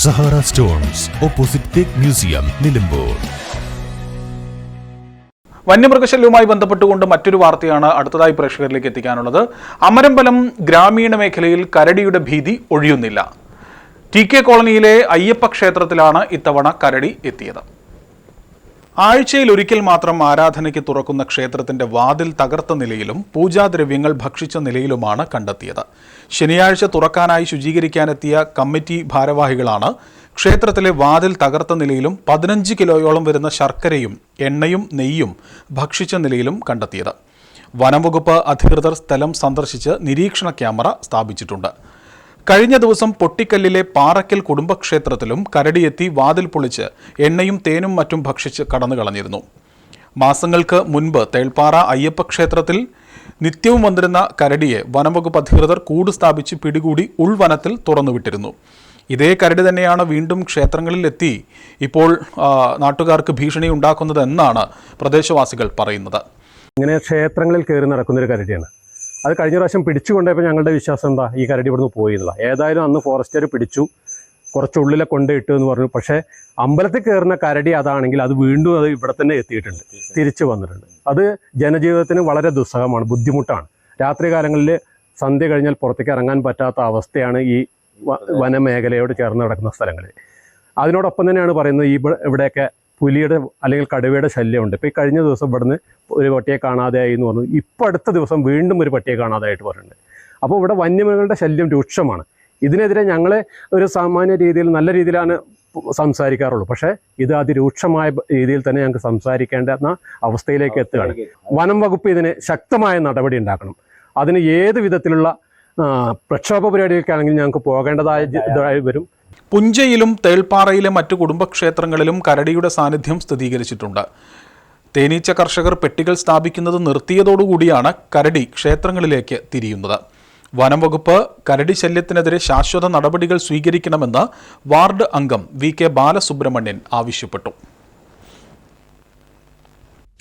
Sahara stones opposite teak museum Nilambur. വന്യമൃഗശല്യവുമായി ബന്ധപ്പെട്ടുകൊണ്ട് മറ്റൊരു വാർത്തയാണ് അടുത്തതായി പ്രേക്ഷകരിലേക്ക് എത്തിക്കാനുള്ളത്. അമരമ്പലം ഗ്രാമീണ മേഖലയിൽ കരടിയുടെ ഭീതി ഒഴിയുന്നില്ല. ടി കെ കോളനിയിലെ അയ്യപ്പ ക്ഷേത്രത്തിലാണ് ഇത്തവണ കരടി എത്തിയത്. ആഴ്ചയിൽ ഒരിക്കൽ മാത്രം ആരാധനയ്ക്ക് തുറക്കുന്ന ക്ഷേത്രത്തിന്റെ വാതിൽ തകർത്ത നിലയിലും പൂജാദ്രവ്യങ്ങൾ ഭക്ഷിച്ച നിലയിലുമാണ് കണ്ടെത്തിയത്. ശനിയാഴ്ച തുറക്കാനായി ശുചീകരിക്കാനെത്തിയ കമ്മിറ്റി ഭാരവാഹികളാണ് ക്ഷേത്രത്തിലെ വാതിൽ തകർത്ത നിലയിലും പതിനഞ്ച് കിലോയോളം വരുന്ന ശർക്കരയും എണ്ണയും നെയ്യും ഭക്ഷിച്ച നിലയിലും കണ്ടെത്തിയത്. വനംവകുപ്പ് അധികൃതർ സ്ഥലം സന്ദർശിച്ച് നിരീക്ഷണ ക്യാമറ സ്ഥാപിച്ചിട്ടുണ്ട്. കഴിഞ്ഞ ദിവസം പൊട്ടിക്കല്ലിലെ പാറക്കൽ കുടുംബക്ഷേത്രത്തിലും കരടിയെത്തി വാതിൽ പൊളിച്ച് എണ്ണയും തേനും മറ്റും ഭക്ഷിച്ച് കടന്നു കളഞ്ഞിരുന്നു. മാസങ്ങൾക്ക് മുൻപ് തേൾപ്പാറ അയ്യപ്പ ക്ഷേത്രത്തിൽ നിത്യവും വന്നിരുന്ന കരടിയെ വനംവകുപ്പ് അധികൃതർ കൂട് സ്ഥാപിച്ച് പിടികൂടി ഉൾവനത്തിൽ തുറന്നുവിട്ടിരുന്നു. ഇതേ കരടി തന്നെയാണ് വീണ്ടും ക്ഷേത്രങ്ങളിലെത്തി ഇപ്പോൾ നാട്ടുകാർക്ക് ഭീഷണി ഉണ്ടാക്കുന്നതെന്നാണ് പ്രദേശവാസികൾ പറയുന്നത്. ഇങ്ങനെ ക്ഷേത്രങ്ങളിൽ കയറി നടക്കുന്നൊരു കരടിയാണ്. അത് കഴിഞ്ഞ പ്രാവശ്യം പിടിച്ചു കൊണ്ടുപോയപ്പോൾ ഞങ്ങളുടെ വിശ്വാസം എന്താ? ഈ കരടി ഇവിടുന്ന് പോയി എന്നുള്ള ഏതായാലും അന്ന് ഫോറസ്റ്റുകാർ പിടിച്ചു. കുറച്ചുള്ളിലെ കൊണ്ടിട്ടു എന്ന് പറഞ്ഞു. പക്ഷേ അമ്പലത്തിൽ കയറുന്ന കരടി അതാണെങ്കിൽ അത് വീണ്ടും അത് ഇവിടെ തന്നെ എത്തിയിട്ടുണ്ട്. തിരിച്ചു വന്നിട്ടുണ്ട്. അത് ജനജീവിതത്തിന് വളരെ ദുസ്സഹമാണ് ബുദ്ധിമുട്ടാണ്. രാത്രി കാലങ്ങളിൽ സന്ധ്യ കഴിഞ്ഞാൽ പുറത്തേക്ക് ഇറങ്ങാൻ പറ്റാത്ത അവസ്ഥയാണ് ഈ വനമേഖലയോട് ചേർന്ന് കിടക്കുന്ന സ്ഥലങ്ങളിൽ അതിനോടൊപ്പം തന്നെയാണ് പറയുന്നത് ഈ ഇവിടെയൊക്കെ പുലിയുടെ അല്ലെങ്കിൽ കടുവയുടെ ശല്യമുണ്ട്. ഇപ്പോൾ ഈ കഴിഞ്ഞ ദിവസം ഇവിടുന്ന് ഒരു പട്ടിയെ കാണാതെയായി എന്ന് പറഞ്ഞു. ഇപ്പോൾ അടുത്ത ദിവസം വീണ്ടും ഒരു പട്ടിയെ കാണാതായിട്ട് പറഞ്ഞിട്ടുണ്ട്. അപ്പോൾ ഇവിടെ വന്യമൃഗങ്ങളുടെ ശല്യം രൂക്ഷമാണ്. ഇതിനെതിരെ ഞങ്ങൾ ഒരു സാമാന്യ രീതിയിൽ നല്ല രീതിയിലാണ് സംസാരിക്കാറുള്ളൂ. പക്ഷേ ഇത് അതിരൂക്ഷമായ രീതിയിൽ തന്നെ ഞങ്ങൾക്ക് സംസാരിക്കേണ്ട അവസ്ഥയിലേക്ക് എത്തുകയാണ്. വനം വകുപ്പ് ഇതിന് ശക്തമായ നടപടി ഉണ്ടാക്കണം. അതിന് ഏത് വിധത്തിലുള്ള പ്രക്ഷോഭ പരിപാടികൾക്കാണെങ്കിൽ ഞങ്ങൾക്ക് പോകേണ്ടതായ ഇതായി വരും. പുഞ്ചയിലും തേൾപ്പാറയിലെ മറ്റു കുടുംബക്ഷേത്രങ്ങളിലും കരടിയുടെ സാന്നിധ്യം സ്ഥിരീകരിച്ചിട്ടുണ്ട്. തേനീച്ച കർഷകർ പെട്ടികൾ സ്ഥാപിക്കുന്നത് നിർത്തിയതോടുകൂടിയാണ് കരടി ക്ഷേത്രങ്ങളിലേക്ക് തിരിയുന്നത്. വനം വകുപ്പ് കരടി ശല്യത്തിനെതിരെ ശാശ്വത നടപടികൾ സ്വീകരിക്കണമെന്ന് വാർഡ് അംഗം വി കെ ബാലസുബ്രഹ്മണ്യൻ ആവശ്യപ്പെട്ടു.